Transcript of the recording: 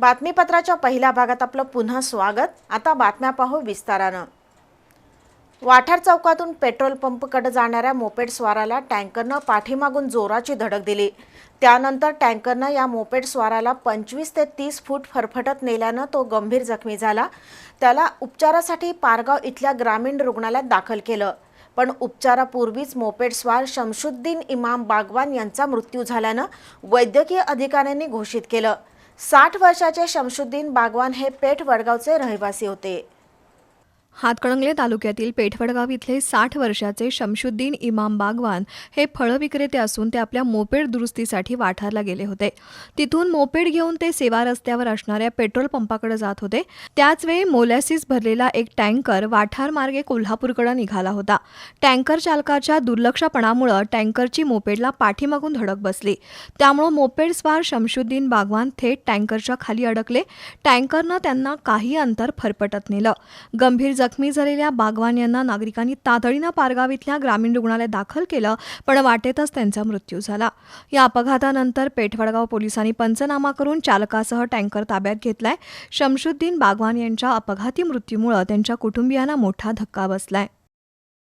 बातमीपत्राच्या पहिल्या भागात आपलं पुन्हा स्वागत. आता बातम्या पाहू विस्तारानं. वाठार चौकातून पेट्रोल पंपकडे जाणाऱ्या मोपेड स्वाराला टँकरनं पाठीमागून जोराची धडक दिली. त्यानंतर टँकरनं या मोपेड स्वाराला पंचवीस ते तीस फूट फरफटत नेल्यानं तो गंभीर जखमी झाला. त्याला उपचारासाठी पारगाव इथल्या ग्रामीण रुग्णालयात दाखल केलं. पण उपचारापूर्वीच मोपेड स्वार शमशुद्दीन इमाम बागवान यांचा मृत्यू झाल्यानं वैद्यकीय अधिकाऱ्यांनी घोषित केलं. साठ वर्षाचे शमशुद्दीन बागवान हे पेठ वडगावचे रहिवासी होते. हातकणंगले तालुक्यातील पेठवडगाव इथले साठ वर्षाचे शमशुद्दीन इमाम बागवान हे फळं विक्रेते असून ते आपल्या मोपेड दुरुस्तीसाठी वाठारला गेले होते. तिथून मोपेड घेऊन ते सेवा रस्त्यावर असणाऱ्या पेट्रोल पंपाकडे जात होते. त्याचवेळी मोलॅसिस भरलेला एक टँकर वाठार मार्गे कोल्हापूरकडे निघाला होता. टँकर चालकाच्या दुर्लक्षपणामुळं टँकरची मोपेडला पाठीमागून धडक बसली. त्यामुळं मोपेड स्वार शमशुद्दीन बागवान थेट टँकरच्या खाली अडकले. टँकरनं त्यांना काही अंतर फरफटत नेलं. गंभीर जखमी झालेल्या बागवान यांना नागरिकांनी तातडीनं पारगाव इथल्या ग्रामीण रुग्णालयात दाखल केलं पण वाटेतच त्यांचा मृत्यू झाला. या अपघातानंतर पेठवडगाव पोलिसांनी पंचनामा करून चालकासह टँकर ताब्यात घेतलाय. शमशुद्दीन बागवान यांच्या अपघाती मृत्यूमुळं त्यांच्या कुटुंबियांना मोठा धक्का बसलाय.